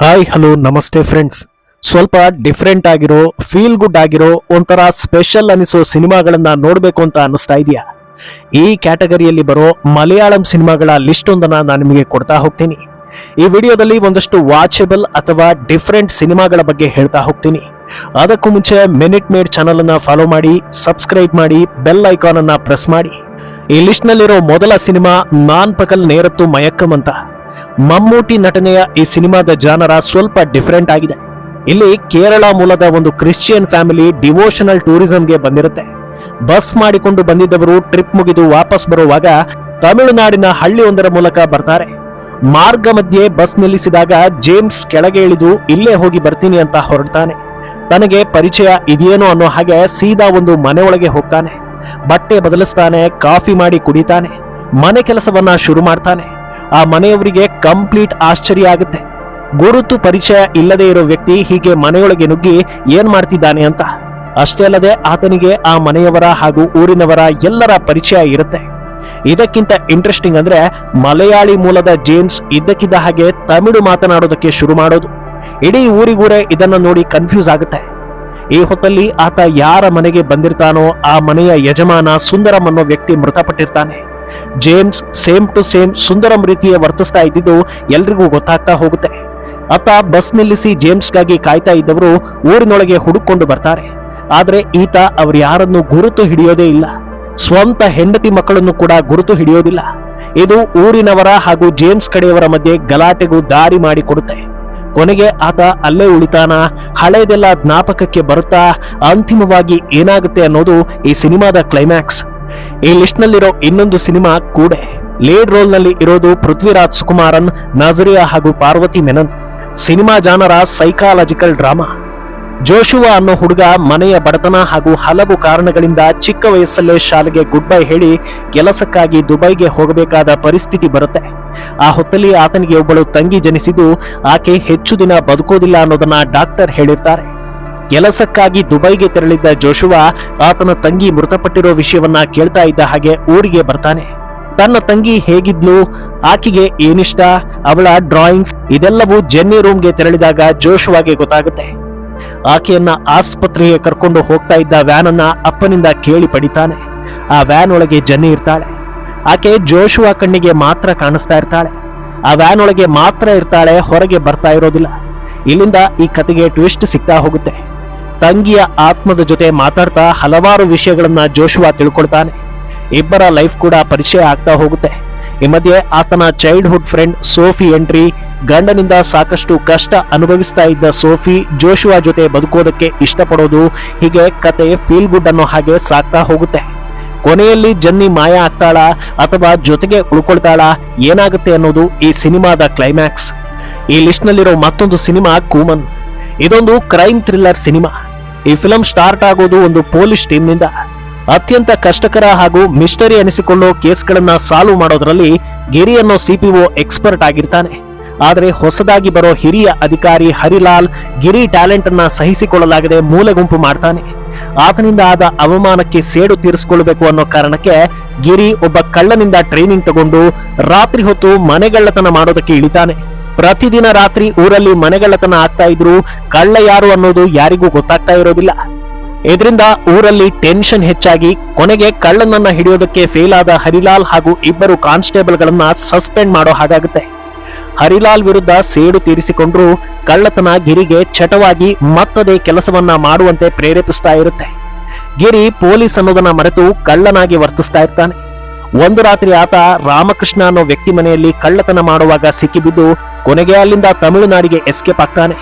Hi, hello, ನಮಸ್ತೆ friends ಸ್ವಲ್ಪ different ಆಗಿರೋ ಫೀಲ್ ಗುಡ್ ಆಗಿರೋ ಒಂಥರ ಸ್ಪೆಷಲ್ ಅನಿಸೋ ಸಿನಿಮಾಗಳನ್ನ ನೋಡಬೇಕು ಅಂತ ಅನಿಸ್ತಾ ಇದೆಯಾ ಈ ಕ್ಯಾಟಗರಿಯಲ್ಲಿ ಬರೋ ಮಲಯಾಳಂ ಸಿನಿಮಾಗಳ ಲಿಸ್ಟ್ ಒಂದನ್ನ ನಾನು ನಿಮಗೆ ಕೊಡ್ತಾ ಹೋಗ್ತೀನಿ. ಈ ವಿಡಿಯೋದಲ್ಲಿ ಒಂದಷ್ಟು ವಾಚಬಲ್ ಅಥವಾ ಡಿಫ್ರೆಂಟ್ ಸಿನಿಮಾಗಳ ಬಗ್ಗೆ ಹೇಳ್ತಾ ಹೋಗ್ತೀನಿ. ಅದಕ್ಕೂ ಮುಂಚೆ ಮಿನಿಟ್ ಮೇಡ್ ಚಾನಲ್ ಅನ್ನ ಫಾಲೋ ಮಾಡಿ ಸಬ್ಸ್ಕ್ರೈಬ್ ಮಾಡಿ ಬೆಲ್ ಐಕಾನ್ ಅನ್ನ ಪ್ರೆಸ್ ಮಾಡಿ. ಈ ಲಿಸ್ಟ್ ನಲ್ಲಿರೋ ಮೊದಲ ಸಿನಿಮಾ ನಾನ್ ಪಕಲ್ ನೇರತ್ತು ಮಯಕ್ಕಂ ಅಂತ. ಮಮ್ಮೂಟಿ ನಟನೆಯ ಈ ಸಿನಿಮಾದ ಜಾನರ ಸ್ವಲ್ಪ ಡಿಫರೆಂಟ್ ಆಗಿದೆ. ಇಲ್ಲಿ ಕೇರಳ ಮೂಲದ ಒಂದು ಕ್ರಿಶ್ಚಿಯನ್ ಫ್ಯಾಮಿಲಿ ಡಿವೋಷನಲ್ ಟೂರಿಸಂಗೆ ಬಂದಿರುತ್ತೆ. ಬಸ್ ಮಾಡಿಕೊಂಡು ಬಂದಿದ್ದವರು ಟ್ರಿಪ್ ಮುಗಿದು ವಾಪಸ್ ಬರುವಾಗ ತಮಿಳುನಾಡಿನ ಹಳ್ಳಿಯೊಂದರ ಮೂಲಕ ಬರ್ತಾರೆ. ಮಾರ್ಗ ಮಧ್ಯೆ ಬಸ್ ನಿಲ್ಲಿಸಿದಾಗ ಜೇಮ್ಸ್ ಕೆಳಗೆ ಇಳಿದು, ಇಲ್ಲೇ ಹೋಗಿ ಬರ್ತೀನಿ ಅಂತ ಹೊರಡ್ತಾನೆ. ತನಗೆ ಪರಿಚಯ ಇದೆಯೇನೋ ಅನ್ನೋ ಹಾಗೆ ಸೀದಾ ಒಂದು ಮನೆ ಒಳಗೆ ಹೋಗ್ತಾನೆ. ಬಟ್ಟೆ ಬದಲಿಸ್ತಾನೆ, ಕಾಫಿ ಮಾಡಿ ಕುಡಿತಾನೆ. ಮನೆ ಕೆಲಸವನ್ನ ಶುರು ಮಾಡ್ತಾನೆ. ಆ ಮನೆಯವರಿಗೆ ಕಂಪ್ಲೀಟ್ ಆಶ್ಚರ್ಯ ಆಗುತ್ತೆ. ಗುರುತು ಪರಿಚಯ ಇಲ್ಲದೆ ಇರೋ ವ್ಯಕ್ತಿ ಹೀಗೆ ಮನೆಯೊಳಗೆ ನುಗ್ಗಿ ಏನ್ ಮಾಡ್ತಿದ್ದಾನೆ ಅಂತ. ಅಷ್ಟೇ ಅಲ್ಲದೆ ಆತನಿಗೆ ಆ ಮನೆಯವರ ಹಾಗೂ ಊರಿನವರ ಎಲ್ಲರ ಪರಿಚಯ ಇರುತ್ತೆ. ಇದಕ್ಕಿಂತ ಇಂಟ್ರೆಸ್ಟಿಂಗ್ ಅಂದ್ರೆ ಮಲಯಾಳಿ ಮೂಲದ ಜೇಮ್ಸ್ ಇದ್ದಕ್ಕಿದ್ದ ಹಾಗೆ ತಮಿಳು ಮಾತನಾಡೋದಕ್ಕೆ ಶುರು ಮಾಡೋದು. ಇಡೀ ಊರಿಗೂರೇ ಇದನ್ನ ನೋಡಿ ಕನ್ಫ್ಯೂಸ್ ಆಗುತ್ತೆ. ಈ ಹೊತ್ತಲ್ಲಿ ಆತ ಯಾರ ಮನೆಗೆ ಬಂದಿರ್ತಾನೋ ಆ ಮನೆಯ ಯಜಮಾನ ಸುಂದರಮ್ ಅನ್ನೋ ವ್ಯಕ್ತಿ ಮೃತಪಟ್ಟಿರ್ತಾನೆ. James same to same Sundaram ರೀತಿಯ ವರ್ತಿಸ್ತಾ ಇದ್ದಿದ್ದು ಎಲ್ರಿಗೂ ಗೊತ್ತಾಗ್ತಾ ಹೋಗುತ್ತೆ. ಆತ ಬಸ್ ನಿಲ್ಲಿಸಿ ಜೇಮ್ಸ್ಗಾಗಿ ಕಾಯ್ತಾ ಇದ್ದವರು ಊರಿನೊಳಗೆ ಹುಡುಕೊಂಡು ಬರ್ತಾರೆ. ಆದ್ರೆ ಈತ ಅವ್ರ ಯಾರನ್ನು ಗುರುತು ಹಿಡಿಯೋದೇ ಇಲ್ಲ. ಸ್ವಂತ ಹೆಂಡತಿ ಮಕ್ಕಳನ್ನು ಕೂಡ ಗುರುತು ಹಿಡಿಯೋದಿಲ್ಲ. ಇದು ಊರಿನವರ ಹಾಗೂ ಜೇಮ್ಸ್ ಕಡೆಯವರ ಮಧ್ಯೆ ಗಲಾಟೆಗೂ ದಾರಿ ಮಾಡಿಕೊಡುತ್ತೆ. ಕೊನೆಗೆ ಆತ ಅಲ್ಲೇ ಉಳಿತಾನ, ಹಳೆಯದೆಲ್ಲ ಜ್ಞಾಪಕಕ್ಕೆ ಬರುತ್ತಾ, ಅಂತಿಮವಾಗಿ ಏನಾಗುತ್ತೆ ಅನ್ನೋದು ಈ ಸಿನಿಮಾದ ಕ್ಲೈಮ್ಯಾಕ್ಸ್ ಈ ಲಿಸ್ಟ್ ನಲ್ಲಿರೋ ಇನ್ನೊಂದು ಸಿನಿಮಾ ಕೂಡೆ. ಲೀಡ್ ರೋಲ್ನಲ್ಲಿ ಇರೋದು ಪೃಥ್ವಿರಾಜ್ ಸುಕುಮಾರನ್ ನಜರಿಯಾ ಹಾಗೂ Parvathy Menon. Cinema genre psychological drama. Joshua ಅನ್ನೋ ಹುಡುಗ ಮನೆಯ ಬಡತನ ಹಾಗೂ ಹಲವು ಕಾರಣಗಳಿಂದ ಚಿಕ್ಕ ವಯಸ್ಸಲ್ಲೇ ಶಾಲೆಗೆ ಗುಡ್ ಬೈ ಹೇಳಿ ಕೆಲಸಕ್ಕಾಗಿ ದುಬೈಗೆ ಹೋಗಬೇಕಾದ ಪರಿಸ್ಥಿತಿ ಬರುತ್ತೆ. ಆ ಹೊತ್ತಲ್ಲಿ ಆತನಿಗೆ ಒಬ್ಬಳು ತಂಗಿ ಜನಿಸಿದ್ದು, ಆಕೆ ಹೆಚ್ಚು ದಿನ ಬದುಕೋದಿಲ್ಲ ಅನ್ನೋದನ್ನ ಡಾಕ್ಟರ್ ಹೇಳಿರ್ತಾರೆ. ಕೆಲಸಕ್ಕಾಗಿ ದುಬೈಗೆ ತೆರಳಿದ್ದ ಜೋಶುವಾ ಆತನ ತಂಗಿ ಮೃತಪಟ್ಟಿರೋ ವಿಷಯವನ್ನ ಕೇಳ್ತಾ ಇದ್ದ ಹಾಗೆ ಊರಿಗೆ ಬರ್ತಾನೆ. ತನ್ನ ತಂಗಿ ಹೇಗಿದ್ಲು, ಆಕೆಗೆ ಏನಿಷ್ಟ, ಅವಳ ಡ್ರಾಯಿಂಗ್ಸ್ ಇದೆಲ್ಲವೂ ಜೆನ್ನಿ ರೂಮ್ಗೆ ತೆರಳಿದಾಗ ಜೋಶುವಾಗೆ ಗೊತ್ತಾಗುತ್ತೆ. ಆಕೆಯನ್ನ ಆಸ್ಪತ್ರೆಗೆ ಕರ್ಕೊಂಡು ಹೋಗ್ತಾ ಇದ್ದ ವ್ಯಾನ್ ಅನ್ನ ಅಪ್ಪನಿಂದ ಕೇಳಿ ಪಡಿತಾನೆ. ಆ ವ್ಯಾನ್ ಒಳಗೆ ಜನ್ನಿ ಇರ್ತಾಳೆ. ಆಕೆ ಜೋಶುವ ಕಣ್ಣಿಗೆ ಮಾತ್ರ ಕಾಣಿಸ್ತಾ ಇರ್ತಾಳೆ. ಆ ವ್ಯಾನ್ ಒಳಗೆ ಮಾತ್ರ ಇರ್ತಾಳೆ, ಹೊರಗೆ ಬರ್ತಾ ಇರೋದಿಲ್ಲ. ಇಲ್ಲಿಂದ ಈ ಕತೆಗೆ ಟ್ವಿಸ್ಟ್ ಸಿಗ್ತಾ ಹೋಗುತ್ತೆ. ತಂಗಿಯ ಆತ್ಮದ ಜೊತೆ ಮಾತಾಡ್ತಾ ಹಲವಾರು ವಿಷಯಗಳನ್ನ ಜೋಶುವ ತಿಳ್ಕೊಳ್ತಾನೆ. ಇಬ್ಬರ ಲೈಫ್ ಕೂಡ ಪರಿಚಯ ಆಗ್ತಾ ಹೋಗುತ್ತೆ. ಈ ಮಧ್ಯೆ ಆತನ ಚೈಲ್ಡ್ಹುಡ್ ಫ್ರೆಂಡ್ ಸೋಫಿ ಎಂಟ್ರಿ ಗಂಡನಿಂದ ಸಾಕಷ್ಟು ಕಷ್ಟ ಅನುಭವಿಸ್ತಾ ಇದ್ದ ಸೋಫಿ ಜೋಶುವ ಜೊತೆ ಬದುಕೋದಕ್ಕೆ ಇಷ್ಟಪಡೋದು, ಹೀಗೆ ಕತೆ ಫೀಲ್ ಗುಡ್ ಅನ್ನೋ ಹಾಗೆ ಸಾಕ್ತಾ ಹೋಗುತ್ತೆ. ಕೊನೆಯಲ್ಲಿ ಜನ್ನಿ ಮಾಯ ಆಗ್ತಾಳ, ಅಥವಾ ಜೊತೆಗೆ ಉಳ್ಕೊಳ್ತಾಳ, ಏನಾಗುತ್ತೆ ಅನ್ನೋದು ಈ ಸಿನಿಮಾದ ಕ್ಲೈಮ್ಯಾಕ್ಸ್ ಈ ಲಿಸ್ಟ್ ನಲ್ಲಿರೋ ಮತ್ತೊಂದು ಸಿನಿಮಾ ಕೂಮನ್. ಇದೊಂದು ಕ್ರೈಮ್ ಥ್ರಿಲ್ಲರ್ ಸಿನಿಮಾ. ಈ ಫಿಲಂ ಸ್ಟಾರ್ಟ್ ಆಗೋದು ಒಂದು ಪೊಲೀಸ್ ಟೀಮ್ನಿಂದ ಅತ್ಯಂತ ಕಷ್ಟಕರ ಹಾಗೂ ಮಿಸ್ಟರಿ ಅನಿಸಿಕೊಳ್ಳೋ ಕೇಸ್ಗಳನ್ನ ಸಾಲ್ವ್ ಮಾಡೋದ್ರಲ್ಲಿ ಗಿರಿ ಅನ್ನೋ ಸಿಪಿಒ ಎಕ್ಸ್ಪರ್ಟ್ ಆಗಿರ್ತಾನೆ. ಆದರೆ ಹೊಸದಾಗಿ ಬರೋ ಹಿರಿಯ ಅಧಿಕಾರಿ ಹರಿಲಾಲ್ ಗಿರಿ ಟ್ಯಾಲೆಂಟ್ ಅನ್ನ ಸಹಿಸಿಕೊಳ್ಳಲಾಗದೆ ಮೂಲೆಗುಂಪು ಮಾಡ್ತಾನೆ. ಆತನಿಂದ ಆದ ಅವಮಾನಕ್ಕೆ ಸೇಡು ತೀರಿಸಿಕೊಳ್ಳಬೇಕು ಅನ್ನೋ ಕಾರಣಕ್ಕೆ ಗಿರಿ ಒಬ್ಬ ಕಳ್ಳನಿಂದ ಟ್ರೈನಿಂಗ್ ತಗೊಂಡು ರಾತ್ರಿ ಹೊತ್ತು ಮನೆಗಳ್ಳತನ ಮಾಡೋದಕ್ಕೆ ಇಳಿತಾನೆ. ಪ್ರತಿದಿನ ರಾತ್ರಿ ಊರಲ್ಲಿ ಮನೆಗಳ್ಳತನ ಆಗ್ತಾ ಇದ್ರು ಕಳ್ಳ ಯಾರು ಅನ್ನೋದು ಯಾರಿಗೂ ಗೊತ್ತಾಗ್ತಾ ಇರೋದಿಲ್ಲ. ಇದರಿಂದ ಊರಲ್ಲಿ ಟೆನ್ಷನ್ ಹೆಚ್ಚಾಗಿ ಕೊನೆಗೆ ಕಳ್ಳನನ್ನ ಹಿಡಿಯೋದಕ್ಕೆ ಫೇಲ್ ಆದ ಹರಿಲಾಲ್ ಹಾಗೂ ಇಬ್ಬರು ಕಾನ್ಸ್ಟೇಬಲ್ಗಳನ್ನ ಸಸ್ಪೆಂಡ್ ಮಾಡೋ ಹಾಗಾಗುತ್ತೆ. ಹರಿಲಾಲ್ ವಿರುದ್ಧ ಸೇಡು ತೀರಿಸಿಕೊಂಡ್ರು ಕಳ್ಳತನ ಗಿರಿಗೆ ಚಟವಾಗಿ ಮತ್ತದೇ ಕೆಲಸವನ್ನ ಮಾಡುವಂತೆ ಪ್ರೇರೇಪಿಸ್ತಾ ಇರುತ್ತೆ. ಗಿರಿ ಪೊಲೀಸ್ ಅನ್ನೋದನ್ನ ಮರೆತು ಕಳ್ಳನಾಗಿ ವರ್ತಿಸ್ತಾ ಇರ್ತಾನೆ. ಒಂದು ರಾತ್ರಿ ಆತ ರಾಮಕೃಷ್ಣ ಅನ್ನೋ ವ್ಯಕ್ತಿ ಮನೆಯಲ್ಲಿ ಕಳ್ಳತನ ಮಾಡುವಾಗ ಸಿಕ್ಕಿಬಿದ್ದು ಕೊನೆಗೆ ಅಲ್ಲಿಂದ ತಮಿಳುನಾಡಿಗೆ ಎಸ್ಕೇಪ್ ಆಗ್ತಾನೆ.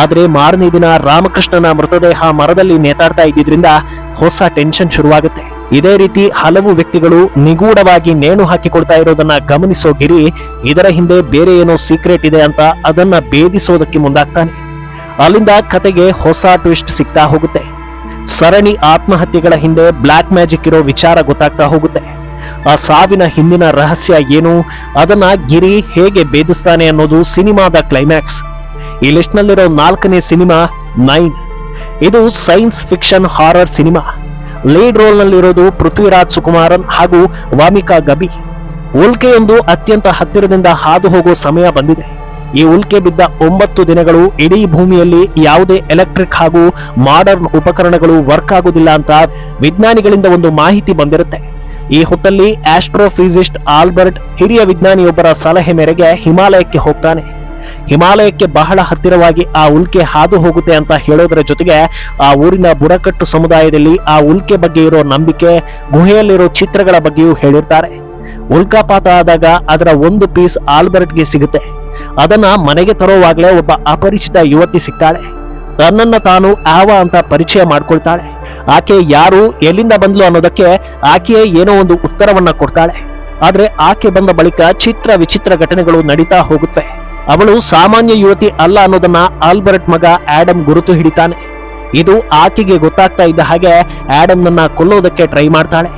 ಆದ್ರೆ ಮಾರನೇ ದಿನ ರಾಮಕೃಷ್ಣನ ಮೃತದೇಹ ಮರದಲ್ಲಿ ನೇತಾಡ್ತಾ ಇದ್ದಿದ್ರಿಂದ ಹೊಸ ಟೆನ್ಷನ್ ಶುರುವಾಗುತ್ತೆ. ಇದೇ ರೀತಿ ಹಲವು ವ್ಯಕ್ತಿಗಳು ನಿಗೂಢವಾಗಿ ನೇಣು ಹಾಕಿಕೊಳ್ತಾ ಇರೋದನ್ನ ಗಮನಿಸೋ ಗಿರಿ ಇದರ ಹಿಂದೆ ಬೇರೆ ಏನೋ ಸೀಕ್ರೆಟ್ ಇದೆ ಅಂತ ಅದನ್ನ ಭೇದಿಸೋದಕ್ಕೆ ಮುಂದಾಗ್ತಾನೆ. ಅಲ್ಲಿಂದ ಕತೆಗೆ ಹೊಸ ಟ್ವಿಸ್ಟ್ ಸಿಗ್ತಾ ಹೋಗುತ್ತೆ. ಸರಣಿ ಆತ್ಮಹತ್ಯೆಗಳ ಹಿಂದೆ ಬ್ಲ್ಯಾಕ್ ಮ್ಯಾಜಿಕ್ ಇರೋ ವಿಚಾರ ಗೊತ್ತಾಗ್ತಾ ಹೋಗುತ್ತೆ. ಆ ಸಾವಿನ ಹಿಂದಿನ ರಹಸ್ಯ ಏನು? ಅದನ್ನ ಗಿರಿ ಹೇಗೆ ಭೇದಿಸ್ತಾನೆ ಅನ್ನೋದು ಸಿನಿಮಾದ ಕ್ಲೈಮ್ಯಾಕ್ಸ್ ಈ ಲಿಸ್ಟ್ ನಲ್ಲಿರೋ ನಾಲ್ಕನೇ ಸಿನಿಮಾ ನೈನ್. ಇದು science fiction horror cinema. Lead role ನಲ್ಲಿರೋದು Prithviraj Sukumaran ಹಾಗೂ ವಾಮಿಕಾ ಗಬಿ. ಉಲ್ಕೆಯೊಂದು ಅತ್ಯಂತ ಹತ್ತಿರದಿಂದ ಹಾದು ಹೋಗೋ ಸಮಯ ಬಂದಿದೆ. ಈ ಉಲ್ಕೆ ಬಿದ್ದ ಒಂಬತ್ತು ದಿನಗಳು ಇಡೀ ಭೂಮಿಯಲ್ಲಿ ಯಾವುದೇ ಎಲೆಕ್ಟ್ರಿಕ್ ಹಾಗೂ ಮಾಡರ್ನ್ ಉಪಕರಣಗಳು ವರ್ಕ್ ಆಗುವುದಿಲ್ಲ ಅಂತ ವಿಜ್ಞಾನಿಗಳಿಂದ ಒಂದು ಮಾಹಿತಿ ಬಂದಿರುತ್ತೆ. ಈ ಹೊತ್ತಲ್ಲಿ ಆಸ್ಟ್ರೋಫಿಸಿಸ್ಟ್ ಆಲ್ಬರ್ಟ್ ಹಿರಿಯ ವಿಜ್ಞಾನಿಯೊಬ್ಬರ ಸಲಹೆ ಮೇರೆಗೆ ಹಿಮಾಲಯಕ್ಕೆ ಹೋಗ್ತಾನೆ. ಹಿಮಾಲಯಕ್ಕೆ ಬಹಳ ಹತ್ತಿರವಾಗಿ ಆ ಉಲ್ಕೆ ಹಾದು ಹೋಗುತ್ತೆ ಅಂತ ಹೇಳೋದರ ಜೊತೆಗೆ ಆ ಊರಿನ ಬುಡಕಟ್ಟು ಸಮುದಾಯದಲ್ಲಿ ಆ ಉಲ್ಕೆ ಬಗ್ಗೆ ಇರೋ ನಂಬಿಕೆ, ಗುಹೆಯಲ್ಲಿರೋ ಚಿತ್ರಗಳ ಬಗ್ಗೆಯೂ ಹೇಳಿರ್ತಾರೆ. ಉಲ್ಕಾಪಾತ ಆದಾಗ ಅದರ ಒಂದು ಪೀಸ್ ಆಲ್ಬರ್ಟ್ಗೆ ಸಿಗುತ್ತೆ. ಅದನ್ನ ಮನೆಗೆ ತರೋವಾಗಲೇ ಒಬ್ಬ ಅಪರಿಚಿತ ಯುವತಿ ಸಿಗ್ತಾಳೆ. ತನ್ನನ್ನ ತಾನು ಆವ ಅಂತ ಪರಿಚಯ ಮಾಡ್ಕೊಳ್ತಾಳೆ. ಆಕೆ ಯಾರು, ಎಲ್ಲಿಂದ ಬಂದ್ಲು ಅನ್ನೋದಕ್ಕೆ ಆಕೆಯೇ ಏನೋ ಒಂದು ಉತ್ತರವನ್ನ ಕೊಡ್ತಾಳೆ. ಆದ್ರೆ ಆಕೆ ಬಂದ ಬಳಿಕ ಚಿತ್ರ ವಿಚಿತ್ರ ಘಟನೆಗಳು ನಡೀತಾ ಹೋಗುತ್ತೆ ಅವಳು ಸಾಮಾನ್ಯ ಯುವತಿ ಅಲ್ಲ ಅನ್ನೋದನ್ನ ಆಲ್ಬರ್ಟ್ ಮಗ ಆಡಮ್ ಗುರುತು ಹಿಡಿತಾನೆ. ಇದು ಆಕೆಗೆ ಗೊತ್ತಾಗ್ತಾ ಇದ್ದ ಹಾಗೆ ಆಡಮ್ನನ್ನ ಕೊಲ್ಲೋದಕ್ಕೆ ಟ್ರೈ ಮಾಡ್ತಾಳೆ.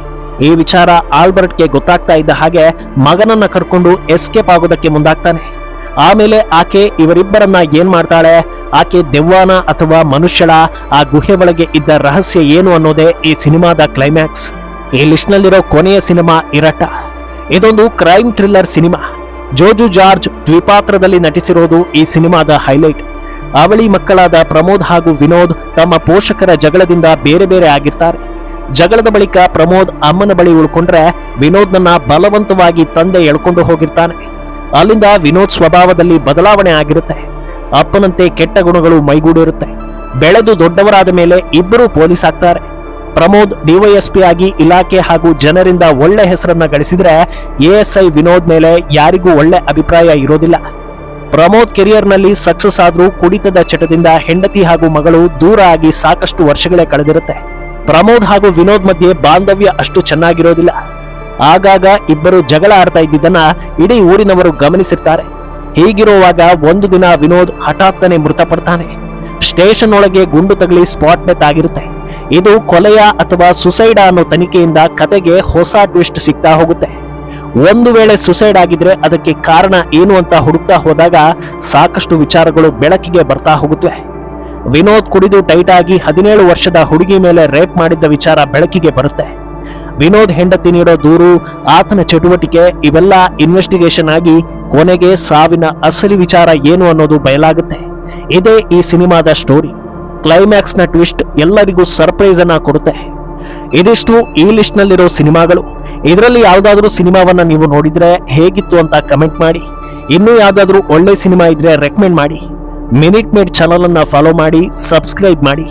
ಈ ವಿಚಾರ ಆಲ್ಬರ್ಟ್ಗೆ ಗೊತ್ತಾಗ್ತಾ ಇದ್ದ ಹಾಗೆ ಮಗನನ್ನ ಕರ್ಕೊಂಡು ಎಸ್ಕೇಪ್ ಆಗೋದಕ್ಕೆ ಮುಂದಾಗ್ತಾನೆ. ಆಮೇಲೆ ಆಕೆ ಇವರಿಬ್ಬರನ್ನ ಏನ್ ಮಾಡ್ತಾಳೆ? ಆಕೆ ದೆವ್ವಾನ ಅಥವಾ ಮನುಷ್ಯಳ? ಆ ಗುಹೆ ಒಳಗೆ ಇದ್ದ ರಹಸ್ಯ ಏನು ಅನ್ನೋದೇ ಈ ಸಿನಿಮಾದ ಕ್ಲೈಮ್ಯಾಕ್ಸ್ ಈ ಲಿಸ್ಟ್ ನಲ್ಲಿರೋ ಕೊನೆಯ ಸಿನಿಮಾ ಇರಟ ಇದೊಂದು crime thriller cinema. Joju George ದ್ವಿಪಾತ್ರದಲ್ಲಿ ನಟಿಸಿರೋದು ಈ ಸಿನಿಮಾದ ಹೈಲೈಟ್ ಅವಳಿ ಮಕ್ಕಳಾದ ಪ್ರಮೋದ್ ಹಾಗೂ ವಿನೋದ್ ತಮ್ಮ ಪೋಷಕರ ಜಗಳದಿಂದ ಬೇರೆ ಬೇರೆ ಆಗಿರ್ತಾರೆ. ಜಗಳದ ಬಳಿಕ ಪ್ರಮೋದ್ ಅಮ್ಮನ ಬಳಿ ಉಳ್ಕೊಂಡ್ರೆ ವಿನೋದ್ನನ್ನ ಬಲವಂತವಾಗಿ ತಂದೆ ಎಳ್ಕೊಂಡು ಹೋಗಿರ್ತಾನೆ. ಅಲ್ಲಿಂದ ವಿನೋದ್ ಸ್ವಭಾವದಲ್ಲಿ ಬದಲಾವಣೆ ಆಗಿರುತ್ತೆ. ಅಪ್ಪನಂತೆ ಕೆಟ್ಟ ಗುಣಗಳು ಮೈಗೂಡಿರುತ್ತೆ. ಬೆಳೆದು ದೊಡ್ಡವರಾದ ಮೇಲೆ ಇಬ್ಬರು ಪೊಲೀಸ್ ಆಗ್ತಾರೆ. ಪ್ರಮೋದ್ ಡಿವೈಎಸ್ಪಿ ಆಗಿ ಇಲಾಖೆ ಹಾಗೂ ಜನರಿಂದ ಒಳ್ಳೆ ಹೆಸರನ್ನ ಗಳಿಸಿದ್ರೆ ಎಎಸ್ಐ ವಿನೋದ್ ಮೇಲೆ ಯಾರಿಗೂ ಒಳ್ಳೆ ಅಭಿಪ್ರಾಯ ಇರೋದಿಲ್ಲ. ಪ್ರಮೋದ್ ಕೆರಿಯರ್ನಲ್ಲಿ ಸಕ್ಸಸ್ ಆದ್ರೂ ಕುಡಿತದ ಚಟದಿಂದ ಹೆಂಡತಿ ಹಾಗೂ ಮಗಳು ದೂರ ಆಗಿ ಸಾಕಷ್ಟು ವರ್ಷಗಳೇ ಕಳೆದಿರುತ್ತೆ. ಪ್ರಮೋದ್ ಹಾಗೂ ವಿನೋದ್ ಮಧ್ಯೆ ಬಾಂಧವ್ಯ ಅಷ್ಟು ಚೆನ್ನಾಗಿರೋದಿಲ್ಲ. ಆಗಾಗ ಇಬ್ಬರು ಜಗಳ ಆಡ್ತಾ ಇದ್ದಿದ್ದನ್ನ ಇಡೀ ಊರಿನವರು ಗಮನಿಸಿರ್ತಾರೆ. ಹೀಗಿರುವಾಗ ಒಂದು ದಿನ ವಿನೋದ್ ಹಠಾತ್ತನೆ ಮೃತಪಡ್ತಾನೆ. ಸ್ಟೇಷನ್ ಒಳಗೆ ಗುಂಡು ತಗಲಿ ಸ್ಪಾಟ್ ಡೆತ್ ಆಗಿರುತ್ತೆ. ಇದು ಕೊಲೆಯ ಅಥವಾ ಸುಸೈಡ್ ಅನ್ನೋ ತನಿಖೆಯಿಂದ ಕತೆಗೆ ಹೊಸ ಟ್ವಿಸ್ಟ್ ಸಿಗ್ತಾ ಹೋಗುತ್ತೆ. ಒಂದು ವೇಳೆ ಸುಸೈಡ್ ಆಗಿದ್ರೆ ಅದಕ್ಕೆ ಕಾರಣ ಏನು ಅಂತ ಹುಡುಕ್ತಾ ಹೋದಾಗ ಸಾಕಷ್ಟು ವಿಚಾರಗಳು ಬೆಳಕಿಗೆ ಬರ್ತಾ ಹೋಗುತ್ತವೆ ವಿನೋದ್ ಕುಡಿದು ಟೈಟ್ ಆಗಿ ಹದಿನೇಳು ವರ್ಷದ ಹುಡುಗಿ ಮೇಲೆ ರೇಪ್ ಮಾಡಿದ್ದ ವಿಚಾರ ಬೆಳಕಿಗೆ ಬರುತ್ತೆ. ವಿನೋದ್ ಹೆಂಡತಿ ನೀಡೋ ದೂರು, ಆತನ ಚಟುವಟಿಕೆ, ಇವೆಲ್ಲ ಇನ್ವೆಸ್ಟಿಗೇಷನ್ ಆಗಿ ಕೊನೆಗೆ ಸಾವಿನ ಅಸಲಿ ವಿಚಾರ ಏನು ಅನ್ನೋದು ಬಯಲಾಗುತ್ತೆ. ಇದೇ ಈ ಸಿನಿಮಾದ ಸ್ಟೋರಿ ಕ್ಲೈಮ್ಯಾಕ್ಸ್ನ ಟ್ವಿಸ್ಟ್ ಎಲ್ಲರಿಗೂ ಸರ್ಪ್ರೈಸ್ ಅನ್ನ ಕೊಡುತ್ತೆ. ಇದಿಷ್ಟು ಈ ಲಿಸ್ಟ್ ನಲ್ಲಿರೋ ಸಿನಿಮಾಗಳು. ಇದರಲ್ಲಿ ಯಾವ್ದಾದ್ರೂ ಸಿನಿಮಾವನ್ನ ನೀವು ನೋಡಿದ್ರೆ ಹೇಗಿತ್ತು ಅಂತ ಕಮೆಂಟ್ ಮಾಡಿ. ಇನ್ನೂ ಯಾವ್ದಾದ್ರೂ ಒಳ್ಳೆ ಸಿನಿಮಾ ಇದ್ರೆ ರೆಕಮೆಂಡ್ ಮಾಡಿ. ಮಿನಿಟ್ ಮೇಡ್ ಚಾನಲ್ ಅನ್ನ ಫಾಲೋ ಮಾಡಿ ಸಬ್ಸ್ಕ್ರೈಬ್ ಮಾಡಿ.